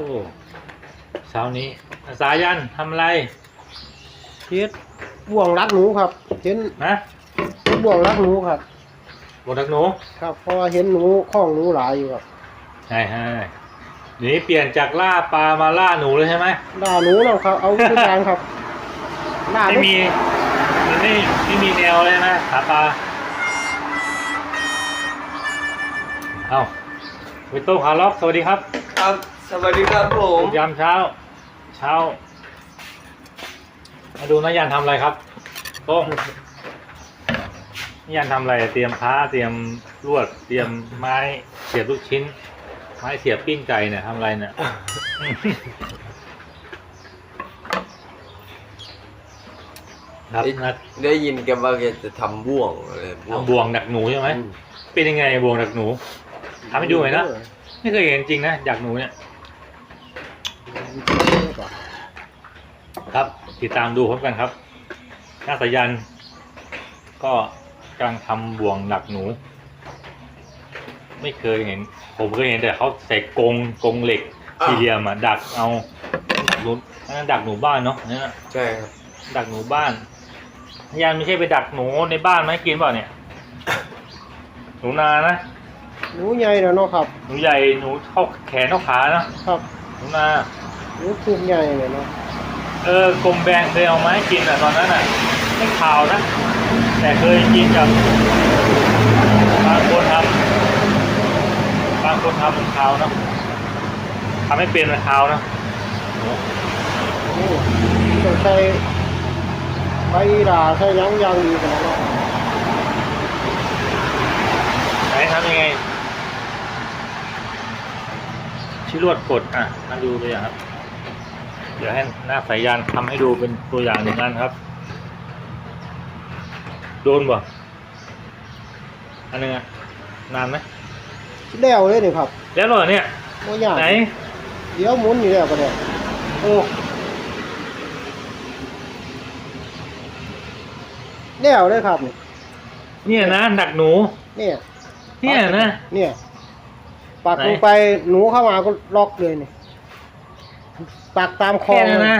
อ้เช้านี้สายันทำอะไรเฮ็ดบ่วงรักหนูครับ เห็นนะเฮ็ดบ่วงรักหนูครับบนทักหนูครับเพราะว่าเห็นหนูคล้องหนูหลายอยู่ครับใช่ใช่นี่เปลี่ยนจากล่าปลามาล่าหนูเลยใช่ไหมด่าหนูแล้วครับ เอาทุกอย่างครับด่าไม่มีมันไม่ไม่มีแนวเลยนะหาปลาเอาไปโต้ขาล็อกสวัสดีครับ ครับ สวัสดีครับผมยามเช้า เช้า มาดูนายันทำอะไรครับโต้งนายันทำอะไร เตรียมพ้าเตรียมลวด เตรียมไม้เสียบลูกชิ้น ไม้เสียบปิ้งไก่เนี่ยทำอะไรเนี่ยครับนัดได้ยินแกว่าแกจะทำบ่วงอะไรทำบ่วงดักหนูใช่ไหมอืมเป็นยังไงบ่วงดักหนูทำให้ดูหน่อยนะไม่เคยเห็นจริงนะดักหนูเนี่ย ครับ ติดตามดูพร้อมกันครับนาสายัน ก็กำลังทำบ่วงดักหนู ไม่เคยเห็น ผมเคยเห็นแต่เขาใส่กรงกรงเหล็กสี่เหลี่ยมอะดักเอาหนูอันนั้นดักหนูบ้านเนาะอันนั่นอะใช่ครับ ดักหนูบ้านนายันไม่ใช่ไปดักหนูในบ้านไหมกินเปล่าเนี่ย หนูนานะหนูใหญ่แล้วเนาะครับ หนูใหญ่หนูเข้าแขนเข้าขานะครับ หนูนาหนูทุกใหญ่เลยเนาะ เออกลมแบงเคยเอาไมาให้กินอะตอนนั้นอะไม่ขาวนะ แต่เคยกินกับบางคนทำบางคนทำมันขาวเนอะทำให้เป็นมันขาวเนอะนี่ต้องใช้ใบด่าใช้ยั้งยางดีกันนะเนาะไหนทำยังไงชี้ลวดกดอะมาดูเลยครับ เดี๋ยวให้หน้าสายยานทำให้ดูเป็นตัวอย่างหนึ่งอันครับ โดนบ่อันหนึงอะนานไหมแล้วเลยนี่ครับแล้วเหรอเนี่ยบ่ยากไหนเดี๋ยวหมุนอยู่แล้วก็ได้โอ้แล้วเลยครับนี่เนี่ยนะดักหนู เนี่ยเนี่ยนะ เนี่ยปักไหนลงไปหนูเข้ามาก็ล็อกเลยนี่ ปักตามคอแค่นั้นนะ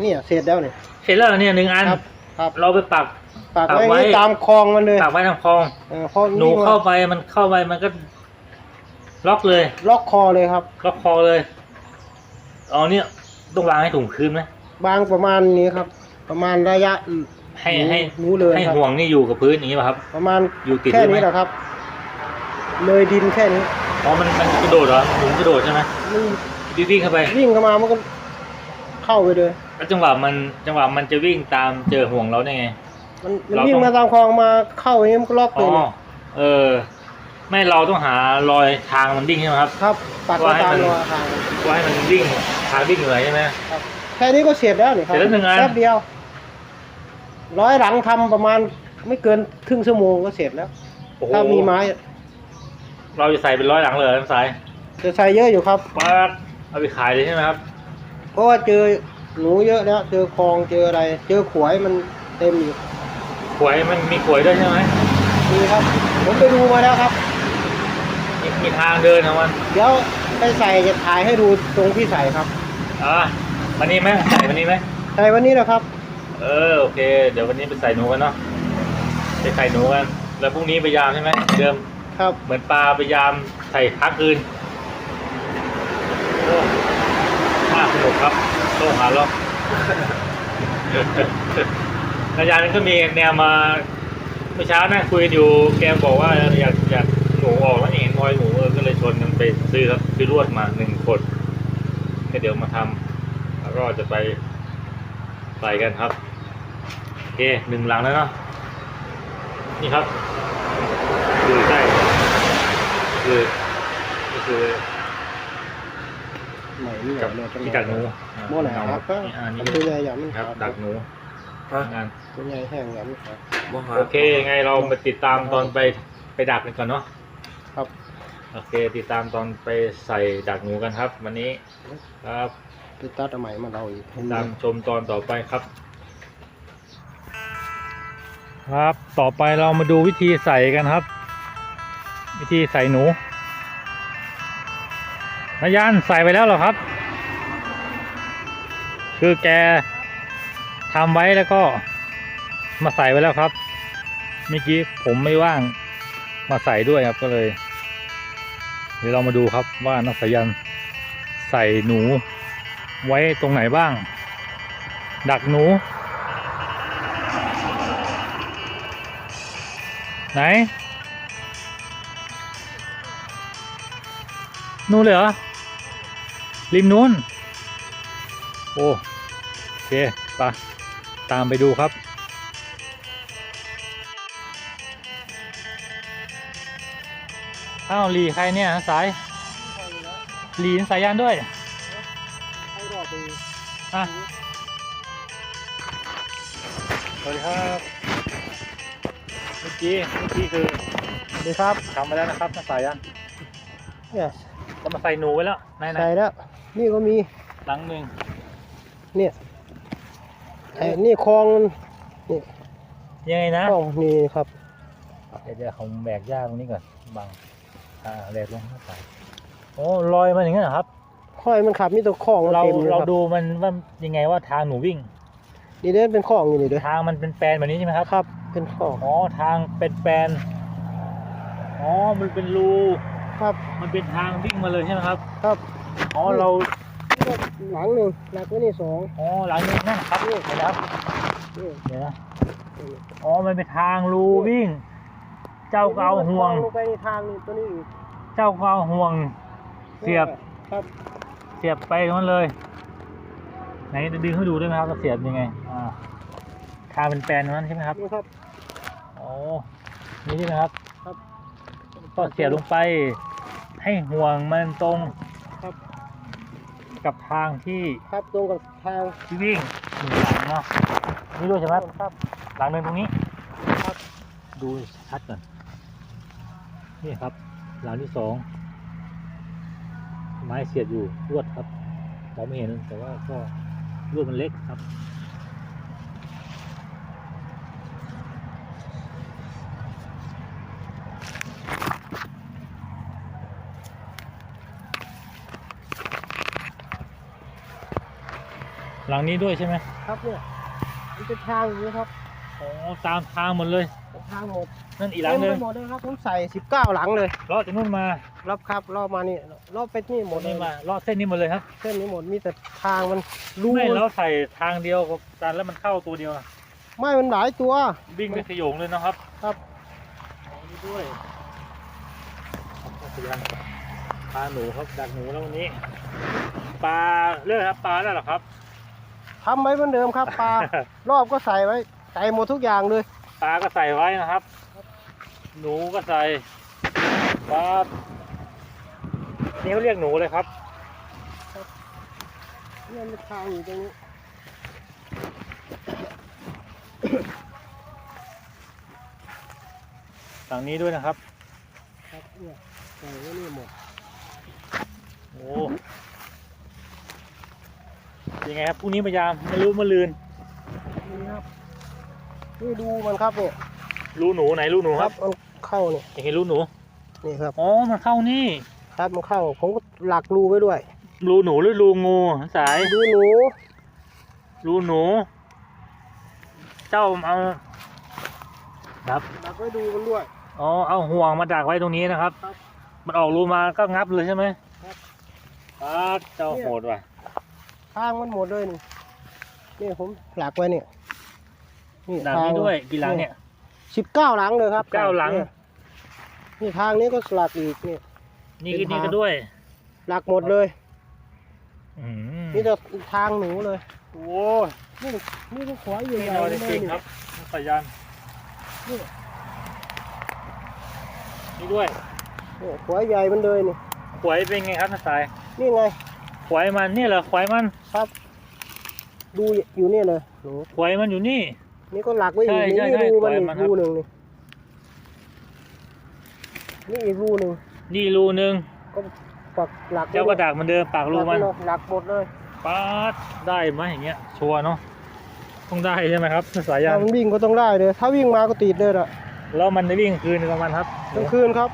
เนี่ยเสร็จแล้วเนี่ยเสร็จแล้วเหรอเนี่ยหนึ่งอันครับครับเราไปปัก ปักปักไว้ ไว้ตามคลองมันเลยปักไว้ทางคลอง เออพอหนูเข้าไปมันเข้าไปมันก็ ล็อกเลย ล็อกคอเลยครับล็อกคอเลยเอาเนี่ยต้องวางให้ถุงพื้นไหมบางประมาณนี้ครับ ประมาณระยะให้หนูให้หนูเลยให้ครับ ห่วงนี่อยู่กับพื้นอย่างนี้ป่ะครับ ประมาณอยู่ติดแค่พื้นไหมนี้แหละครับ เลยดินแค่นี้อ๋อมันมันกระโดดเหรอหนูกระโดดใช่ไหมมันวิ่งเข้าไปวิ่งเข้ามามันก็ เข้าไปเลย แล้วจังหวะมันจังหวะมันจะวิ่งตามเจอห่วงเราได้ไง มันมันเราวิ่งต้อง มาตามคลองมาเข้าอย่างนี้มันก็ล็อกอ๋เลอยนี่เออ ไม่เราต้องหารอยทางมันวิ่งใช่ไหมครับ ครับปักว่ามาให้ตามมันรอยทาง ว่าให้มันวิ่งทางวิ่งเหนื่อยใช่ไหมครับแค่นี้ก็เสร็จแล้วนี่ครับเสร็จแล้วหนึ่งอัน แป๊บเดียว ร้อยหลังทำประมาณไม่เกินครึ่งชั่วโมงก็เสร็จแล้ว โอ้โหถ้ามีไม้เราจะใส่เป็นร้อยหลังเลยน้ำสายจะใส่เยอะอยู่ครับปัดเอาไปขายเลยใช่ไหมครับ เพราะว่าเจอหนูเยอะแล้ว เจอคลองเจออะไร เจอขวายมันเต็มอยู่ขวยมันมีขวยด้วยใช่ไหมนี่ครับ ผมไปดูมาแล้วครับ มีมีทางเดินของมันเดี๋ยวไปใส่จะถ่ายให้ดูตรงที่ใส่ครับอะวันนี้ไหมใส่วันนี้ไหมใส่วันนี้นะครับ เออโอเค เดี๋ยววันนี้ไปใส่หนูกันเนาะไปใส่หนูกันแล้วพรุ่งนี้ไปยามใช่ไหมเดิมครับ เหมือนปลาไปยามใส่ค้างคืนโอ้น่าสนุก ครับโต้หาล็อกอาจารย์ก็มีแนวมาเมื่อเช้านั่งคุยกันอยู่แกบอกว่าอยากอยากหนูออกแล้วเห็นรอยหนูเออก็เลยชวนกันไปซื้อครับซื้อลวดมาหนึ่งคนก็เดี๋ยวมาทำแล้วก็จะไปใส่กันครับโอเคหนึ่งหลังแล้วเนาะนี่ครับดูใกล้คือนี่คือ ใหม่ นี่กับเนี่ยที่ดักหนูโม่ไหนครับก็นี่อันนี้ตัวใหญ่อย่างนี้ครับดักหนูฮะงานตัวใหญ่แห้งอย่างนี้ครับบ่หาโอเคยังไงเรามาติดตามตอนไปไปดักกันก่อนเนาะครับโอเค ติดตามตอนไปใส่ดักหนูกันครับ วันนี้ครับไปตัดเอาใหม่มาเราอีกติดตามชมตอนต่อไปครับ ครับ ต่อไปเรามาดูวิธีใส่กันครับ วิธีใส่หนูนายานใส่ไปแล้วเหรอครับ คือแกทำไว้แล้วก็มาใส่ไว้แล้วครับเมื่อกี้ผมไม่ว่างมาใส่ด้วยครับก็เลย เดี๋ยวเรามาดูครับว่านักสายันใส่หนูไว้ตรงไหนบ้าง ดักหนู ไหน นู่นเลยเหรอริมนู้น โอ้ เคไปตามไปดูครับ อ้าวลีใครเนี่ยสายลีนสายยานด้วยให้รอบไปอะสวัสดีครับเมื่อกี้เมื่อกี้คือดีครับทำไปแล้วนะครับน้าสายยันเนี่ยเรามาใส่หนูไว้แล้วไหนไหนใส่แล้ว นี่ก็มีหลังหนึ่งเนี่ย ไอ้นี่คลองมันนี่ยังไงนะคลองนี่ครับ เดี๋ยวเดี๋ยวผมแบกหญ้าตรงนี้ก่อนบังอ่าแบกลงข้างใส่โอ้ลอยมาอย่างนั้นเหรอครับค่อยมันขับมีตัวคลองมันเราเต็มเลยเราครับดูมันว่ายังไงว่าทางหนูวิ่ง นี่เดินเป็นคลองอยู่นี่เด้อทางมันเป็นแปลนแบบนี้ใช่ไหมครับ ครับ เป็นคลองอ๋อทางเป็นแปลนอ๋อมันเป็นรู ครับ มันเป็นทางวิ่งมาเลยใช่ไหมครับ ครับ อ๋อเรา หลังหนึ่งหลักไว้นี่สองอ๋อหลังนี้นั่นนะครับเห็นแล้วนี่เดี๋ยวนะอ๋อมันเป็นทางรูวิ่ง เจ้าก็เอาห่วง ลงไปในทางนี่ตัวนี้อีกเจ้าก็เอาห่วง เสียบครับเสียบไปตรงนั้นเลย ไหนดึงให้ดูด้วยไหมครับว่าเสียบยังไงอ่าทางเป็นแปลนตรงนั้นใช่ไหมครับนี่ครับอ๋อนี่ใช่ไหมครับ ครับก็เสียบลงไป ให้ห่วงมันตรงครับ กับทางที่ครับตรงกับทางที่วิ่งหนึ่งหลังเนาะนี่ด้วยใช่ไหมครับ หลังหนึ่งตรงนี้ครับดูชัดก่อนนี่ครับ หลังที่สองไม้เสียบอยู่ลวดครับมองไม่เห็นแต่ว่าก็ลวดมันเล็กครับ หลังนี้ด้วยใช่ไหมครับเนี่ยมันเป็นทางอย่างนี้ครับอ๋อตามทางหมดเลยเป็นทางหมดนั่นอีกหลังหนึงเต็มไปหมดเลยครับผมใส่สิบเก้าหลังเลยเลาะจากนู่นมารอบครับรอบมานี่รอบไปนี่หมดเลนี่ยมาเลาะเส้นนี้หมดเลยครับเส้นนี้หมดมีแต่ทางมันรูไม่แล้วใส่ทางเดียวกับกันแล้วมันเข้าตัวเดียวอะไม่มันหลายตัว วิ่งไปขโยงเลยนะครับครับอ๋อนี่ด้วยพยานปลาหนูครับดักหนูแล้ววันนี้ปลาเลือกครับปลาแล้วเหรอครับ ทำไว้เหมือนเดิมครับปลารอบก็ใส่ไว้ใส่หมดทุกอย่างเลยปลาก็ใส่ไว้นะครับ หนูก็ใส่ปลานี่เขาเรียกหนูเลยครับเนี่ยมันทางอยู่ตรงนี้ฝั่งนี้ด้วยนะครับ ครับเนี่ยใส่ไว้นี่หมดโอ้ ยังไงครับพรุ่งนี้พยายามไม่รู้มาลืนนี่ครับนี่ดูมันครับเนี่ยรูหนูไหนรูหนูครับมันเข้าเนี่ยอยากเห็นรูหนูนี่ครับอ๋อมันเข้านี่ครับมันเข้าผมก็หลักรูไว้ด้วย รูหนูหรือรูงูสายดูหนูรูหนู เจ้าเอาครับหลักไว้ดูมันด้วยอ๋อเอาห่วงมาดักไว้ตรงนี้นะครับครับมันออกรูมาก็งับเลยใช่ไหมครับปาดเจ้าโหดว่ะ ทางมันหมดเลยนี่นี่ผมหลักไว้เนี่ยนี่ดักนี้ด้วยกี่หลังเนี่ยสิบเก้าหลังเลยครับเก้าหลัง นี่นี่ทางนี้ก็หลักอีกนี่นี่ก็เป็นนี่ทางก็ด้วยหลักหมดเลยอืมนี่จะทางหนูเลยโอ้นี่นี่ก็ขวายอยู่นี่ใหญ่นอนเลจยริงนี่ๆครับสายันนี่นี่ด้วยนี่ขวายใหญ่มันเลยนี่ขวายเป็นไงครับน้าสายนี่ไง ขวายมันนี่เหรอขวายมันครับ ดูอยู่นี่เลยหนูขวายมันอยู่นี่ นี่ก็หลักไว้อีกใช่นี่ใช่นี่ใช่รูมันขวายอีมันกครับ รูหนึ่งนี่นี่อีกรูหนึ่งนี่รูหนึ่งก็ปักหลักไว้เจ้ากระดากเหมันเดิมปากรูมันหลักไว้เลยหลักหมดเลยป๊าดได้ไหมอย่างเงี้ย ชัวร์เนาะต้องได้ใช่ไหมครับสายยาถ้านมันวิ่งก็ต้องได้เลย ถ้าวิ่งมาก็ติดเลยล่ะแล้วมันจะวิ่งคืนกลางวันครับกลางคืนครับ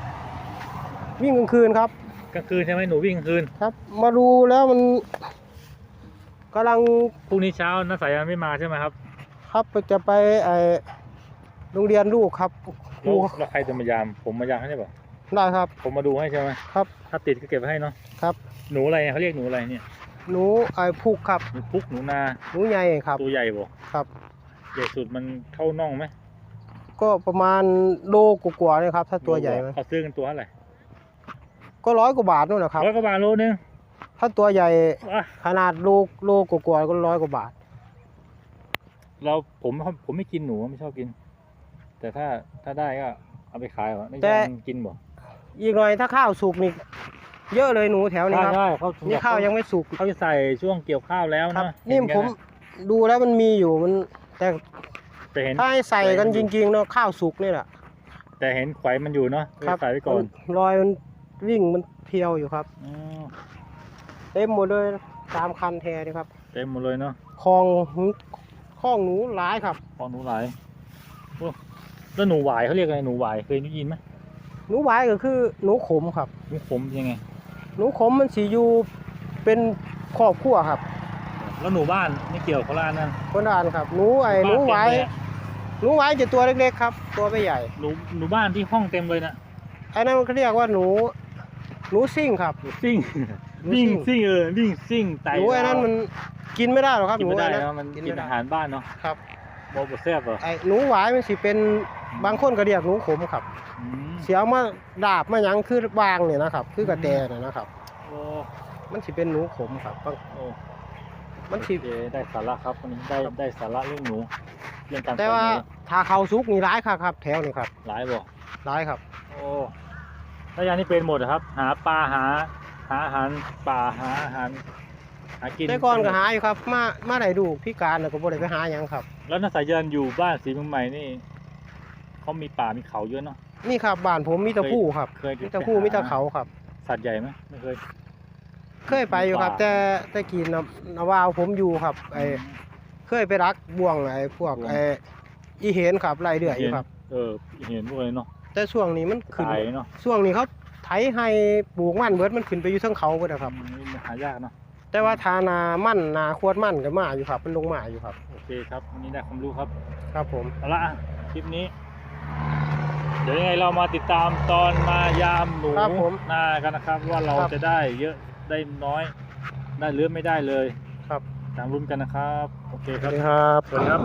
วิ่งกลางคืนครับ กลางคืนใช่ไหมหนูวิ่งกลางคืนครับ มาดูแล้วมันกำลังพรุ่งนี้เช้านักสายันไม่มาใช่ไหมครับครับจะไปไอโรงเรียนลูกครับครูแล้วแล้วใครจะมายาม ผมมายามให้ได้ป่ะได้ครับ ผมมาดูให้ใช่ไหมครับ ถ้าติดก็เก็บไว้ให้เนาะครับ หนูอะไรเนี่ยเขาเรียกหนูอะไรเนี่ยหนูไอพุกครับหนูพุกหนูนาหนูใหญ่ครับตัวใหญ่บ่ครับ ใหญ่สุดมันเท่าน่องไหมก็ประมาณโลกว่าๆเลยครับ ถ้าตัวใหญ่มันเขาซื้อกันตัวเท่าไหร่ ก็ร้อยกว่าบาทนู่นนะครับร้อยกว่าบาทโลนึงถ้าตัวใหญ่อะขนาดโลโลกว่าๆก็ร้อยกว่าบาท เราผมผมไม่กินหนูไม่ชอบกิน แต่ถ้าถ้าได้ก็เอาไปขายเหรอไม่แต่ใช่กินบ่อีกหน่อยถ้าข้าวสุกนี่เยอะเลยหนูแถวนี้ใช่ครับใช่เขานี่ข้าวยังไม่สุกเขาจะใส่ช่วงเกี่ยวข้าวแล้วครับนะนี่เห็กัผมนะดูแล้วมันมีอยู่มันแต่แต่เห็นถ้าให้ใส่กันจริงๆเนาะข้าวสุกนี่แหละแต่เห็นไขวมันอยู่เนาะครับใส่ไว้ก่อนมันรอยมัน วิ่งมันเพียวอยู่ครับ อ๋อเต็มหมดเลยตามคันแทนี่ครับเต็มหมดเลยเนาะคลองคลองหนูหลายครับ พอหนูหลายโอ้แล้วหนูหวายเขาเรียกอะไรหนูหวายเคยได้ยินไหมหนูหวายก็คือหนูขมครับ หนูขมยังไง หนูขมมันสีอยู่เป็นครอบครัวครับ แล้วหนูบ้านไม่เกี่ยวกับโคราชนั่นคนอ่านครับหนูไอ้หนูหวายบ้เต็มเลยอะหนูหวายจะตัวเล็กๆครับ ตัวไม่ใหญ่ หนูหนูบ้านที่ห้องเต็มเลยนะไอ้นั่นมันเขาเรียกว่าหนู หนูซิ่งครับหนูซิ่งหนูวิ่งซิ่งซิ่งเออวิ่งซิ่งไต่หนูไอ้นั่นมันกินไม่ได้หรอกครับกิหนนูไม่ได้ไอ้เนาะนมันกินกินไม่ได้อาหารบ้านเนาะครับบอบแซ่บเหรอไอ้หนูหวายมันสิเป็นบางคนก็เรียกหนูขมครับ อืมเสียวมาดาบมาหยังคือวางเนี่ยนะครับ คือกระแตเนี่ยนะครับ โอ้มันสิเป็นหนูขมครับบางโอ้มันสิโอเคได้สาระครับวันนี้ได้ได้สาระเรื่องหนูเรื่องการแต่สอนว่าหนูถ้าเขาซุกนี่ร้ายครับครับ แถวนี่ครับ หลายบ่ร้ายครับ โอ้ แล้วยางนี่เป็นหมดเหรอครับ หาปลาหา หาอาหารป่าหาอาหารหากินแต่ก่อนก็หาอยู่ครับ มามาไหนดูพี่การแล้วก็บ่ได้ไปหาหยังครับ แล้วนักสายยานอยู่บ้านสีเมืองใหม่นี่เขามีป่ามีเขาเยอะเนาะ นี่ครับบ้านผมมีแตะผู้ครับเคยมีแตะผู้มีแตะเขาครับ สัตว์ใหญ่ไหมไม่เคย เคยไปอยู่ครับป่าแต่แต่กินนะนาวาวผมอยู่ครับไอ้เคยไปรักบ่วงไอ้พวกบ่วงไอ้อีเห็นครับไล่เดือยอยู่ครับ เออเห็นด้วยเนาะ แต่ช่วงนี้มันขึ้น ตายเนาะช่วงนี้เขาไถให้ปลูกมันเบิดมันขึ้นไปอยู่เทั้งเขาเบิดนะครับ อืมหายากเนาะ แต่ว่าทานามั่นนาควดมั่นก็มาอยู่ครับมันลงมาอยู่ครับ โอเคครับวันนี้ได้ความรู้ครับ ครับผม เอาละอะคลิปนี้ เดี๋ยวยังไงเรามาติดตามตอนมายามหนูครับผมนากันนะครับ ว่าเราครับจะได้เยอะได้น้อย ได้หรือไม่ได้เลยครับ ตามรุ่นกันนะครับ โอเคสครัวับสดีครับ สวัสดีครับ